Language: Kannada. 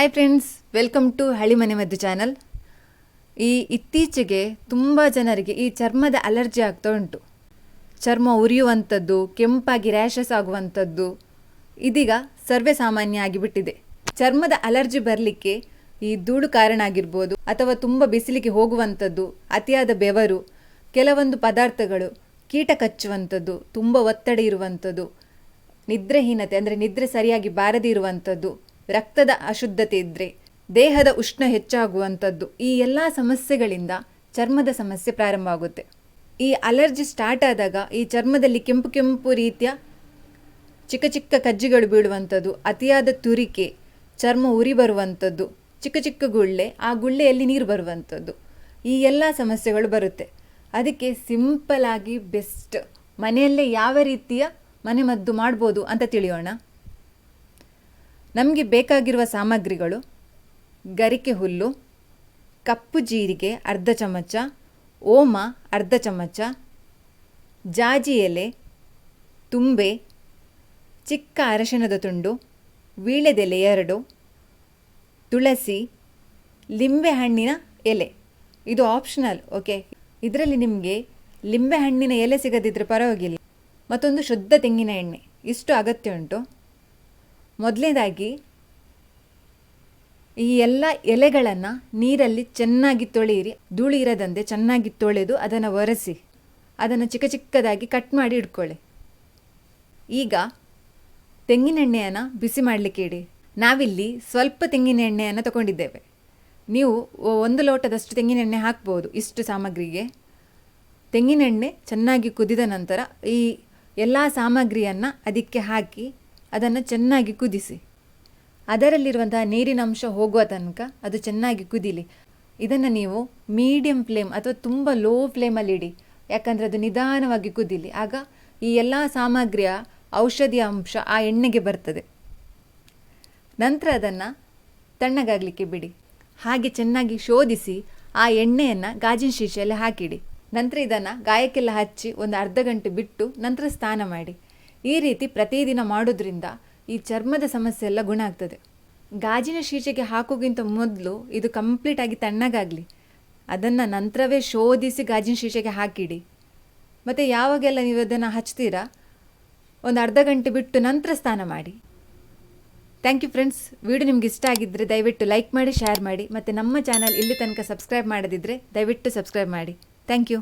ಹಾಯ್ ಫ್ರೆಂಡ್ಸ್ ವೆಲ್ಕಮ್ ಟು ಹಳಿ ಮನೆ ಮದ್ದು ಚಾನಲ್ ಈ ಇತ್ತೀಚೆಗೆ ತುಂಬ ಜನರಿಗೆ ಈ ಚರ್ಮದ ಅಲರ್ಜಿ ಆಗ್ತಾ ಉಂಟು. ಚರ್ಮ ಉರಿಯುವಂಥದ್ದು, ಕೆಂಪಾಗಿ ರ್ಯಾಷಸ್ ಆಗುವಂಥದ್ದು, ಇದೀಗ ಸರ್ವೇ ಸಾಮಾನ್ಯ ಆಗಿಬಿಟ್ಟಿದೆ. ಚರ್ಮದ ಅಲರ್ಜಿ ಬರಲಿಕ್ಕೆ ಈ ಧೂಳು ಕಾರಣ ಆಗಿರ್ಬೋದು, ಅಥವಾ ತುಂಬ ಬಿಸಿಲಿಗೆ ಹೋಗುವಂಥದ್ದು, ಅತಿಯಾದ ಬೆವರು, ಕೆಲವೊಂದು ಪದಾರ್ಥಗಳು, ಕೀಟ ಕಚ್ಚುವಂಥದ್ದು, ತುಂಬ ಒತ್ತಡ ಇರುವಂಥದ್ದು, ನಿದ್ರೆಹೀನತೆ, ಅಂದರೆ ನಿದ್ರೆ ಸರಿಯಾಗಿ ಬಾರದೇ ಇರುವಂಥದ್ದು ರಕ್ತದ ಅಶುದ್ಧತೆ ಇದ್ದರೆ ದೇಹದ ಉಷ್ಣ ಹೆಚ್ಚಾಗುವಂಥದ್ದು ಈ ಎಲ್ಲ ಸಮಸ್ಯೆಗಳಿಂದ ಚರ್ಮದ ಸಮಸ್ಯೆ ಪ್ರಾರಂಭ ಆಗುತ್ತೆ. ಈ ಅಲರ್ಜಿ ಸ್ಟಾರ್ಟ್ ಆದಾಗ ಈ ಚರ್ಮದಲ್ಲಿ ಕೆಂಪು ಕೆಂಪು ರೀತಿಯ ಚಿಕ್ಕ ಚಿಕ್ಕ ಕಜ್ಜಿಗಳು ಬೀಳುವಂಥದ್ದು, ಅತಿಯಾದ ತುರಿಕೆ, ಚರ್ಮ ಉರಿ ಬರುವಂಥದ್ದು, ಚಿಕ್ಕ ಚಿಕ್ಕ ಗುಳ್ಳೆ, ಆ ಗುಳ್ಳೆಯಲ್ಲಿ ನೀರು ಬರುವಂಥದ್ದು, ಈ ಎಲ್ಲ ಸಮಸ್ಯೆಗಳು ಬರುತ್ತೆ. ಅದಕ್ಕೆ ಸಿಂಪಲ್ ಆಗಿ ಬೆಸ್ಟ್ ಮನೆಯಲ್ಲೇ ಯಾವ ರೀತಿಯ ಮನೆಮದ್ದು ಮಾಡ್ಬೋದು ಅಂತ ತಿಳಿಯೋಣ. ನಮಗೆ ಬೇಕಾಗಿರುವ ಸಾಮಗ್ರಿಗಳು ಗರಿಕೆ ಹುಲ್ಲು, ಕಪ್ಪು ಜೀರಿಗೆ ಅರ್ಧ ಚಮಚ, ಓಮ ಅರ್ಧ ಚಮಚ, ಜಾಜಿ ಎಲೆ, ತುಂಬೆ, ಚಿಕ್ಕ ಅರಶಿನದ ತುಂಡು, ವೀಳ್ಯದೆಲೆ ಎರಡು, ತುಳಸಿ ಲಿಂಬೆಹಣ್ಣಿನ ಎಲೆ. ಇದು ಆಪ್ಷನಲ್ ಓಕೆ ಇದರಲ್ಲಿ ನಿಮಗೆ ಲಿಂಬೆಹಣ್ಣಿನ ಎಲೆ ಸಿಗದಿದ್ದರೆ ಪರವಾಗಿಲ್ಲ. ಮತ್ತೊಂದು ಶುದ್ಧ ತೆಂಗಿನ ಎಣ್ಣೆ. ಇಷ್ಟು ಅಗತ್ಯ ಉಂಟು. ಮೊದಲನೇದಾಗಿ, ಈ ಎಲ್ಲ ಎಲೆಗಳನ್ನು ನೀರಲ್ಲಿ ಚೆನ್ನಾಗಿ ತೊಳೆಯಿರಿ. ಧೂಳು ಇರದಂತೆ ಚೆನ್ನಾಗಿ ತೊಳೆದು ಅದನ್ನು ಒರೆಸಿ, ಅದನ್ನು ಚಿಕ್ಕ ಚಿಕ್ಕದಾಗಿ ಕಟ್ ಮಾಡಿ ಇಟ್ಕೊಳ್ಳಿ. ಈಗ ತೆಂಗಿನೆಣ್ಣೆಯನ್ನು ಬಿಸಿ ಮಾಡಲಿಕ್ಕೆ ಇಡಿ. ನಾವಿಲ್ಲಿ ಸ್ವಲ್ಪ ತೆಂಗಿನೆಣ್ಣೆಯನ್ನು ತಗೊಂಡಿದ್ದೇವೆ. ನೀವು ಒಂದು ಲೋಟದಷ್ಟು ತೆಂಗಿನೆಣ್ಣೆ ಹಾಕ್ಬೋದು ಇಷ್ಟು ಸಾಮಗ್ರಿಗೆ. ತೆಂಗಿನೆಣ್ಣೆ ಚೆನ್ನಾಗಿ ಕುದಿದ ನಂತರ ಈ ಎಲ್ಲ ಸಾಮಗ್ರಿಯನ್ನು ಅದಕ್ಕೆ ಹಾಕಿ ಅದನ್ನು ಚೆನ್ನಾಗಿ ಕುದಿಸಿ. ಅದರಲ್ಲಿರುವಂತಹ ನೀರಿನ ಅಂಶ ಹೋಗುವ ತನಕ ಅದು ಚೆನ್ನಾಗಿ ಕುದಿಲಿ. ಇದನ್ನು ನೀವು ಮೀಡಿಯಂ ಫ್ಲೇಮ್ ಅಥವಾ ತುಂಬ ಲೋ ಫ್ಲೇಮಲ್ಲಿ ಇಡಿ. ಯಾಕಂದರೆ ಅದು ನಿಧಾನವಾಗಿ ಕುದಿಲಿ. ಆಗ ಈ ಎಲ್ಲ ಸಾಮಗ್ರಿಯ ಔಷಧಿಯ ಅಂಶ ಆ ಎಣ್ಣೆಗೆ ಬರ್ತದೆ. ನಂತರ ಅದನ್ನು ತಣ್ಣಗಾಗಲಿಕ್ಕೆ ಬಿಡಿ. ಹಾಗೆ ಚೆನ್ನಾಗಿ ಶೋಧಿಸಿ ಆ ಎಣ್ಣೆಯನ್ನು ಗಾಜಿನ ಶೀಶೆಯಲ್ಲಿ ಹಾಕಿಡಿ. ನಂತರ ಇದನ್ನು ಗಾಯಕ್ಕೆಲ್ಲ ಹಚ್ಚಿ ಒಂದು ಅರ್ಧ ಗಂಟೆ ಬಿಟ್ಟು ನಂತರ ಸ್ನಾನ ಮಾಡಿ. ಈ ರೀತಿ ಪ್ರತಿದಿನ ಮಾಡೋದ್ರಿಂದ ಈ ಚರ್ಮದ ಸಮಸ್ಯೆ ಎಲ್ಲ ಗುಣ ಆಗ್ತದೆ. ಗಾಜಿನ ಶೀಶೆಗೆ ಹಾಕೋಕ್ಕಿಂತ ಮೊದಲು ಇದು ಕಂಪ್ಲೀಟಾಗಿ ತಣ್ಣಗಾಗಲಿ. ಅದನ್ನು ನಂತರವೇ ಶೋಧಿಸಿ ಗಾಜಿನ ಶೀಶೆಗೆ ಹಾಕಿಡಿ. ಮತ್ತು ಯಾವಾಗೆಲ್ಲ ನೀವು ಅದನ್ನು ಹಚ್ತೀರಾ? ಒಂದು ಅರ್ಧ ಗಂಟೆ ಬಿಟ್ಟು ನಂತರ ಸ್ನಾನ ಮಾಡಿ. ಥ್ಯಾಂಕ್ ಯು ಫ್ರೆಂಡ್ಸ್ ವಿಡಿಯೋ ನಿಮ್ಗೆ ಇಷ್ಟ ಆಗಿದ್ದರೆ ದಯವಿಟ್ಟು ಲೈಕ್ ಮಾಡಿ ಶೇರ್ ಮಾಡಿ. ಮತ್ತು ನಮ್ಮ ಚಾನಲ್ ಇಲ್ಲಿ ತನಕ ಸಬ್ಸ್ಕ್ರೈಬ್ ಮಾಡದಿದ್ದರೆ ದಯವಿಟ್ಟು ಸಬ್ಸ್ಕ್ರೈಬ್ ಮಾಡಿ. Thank you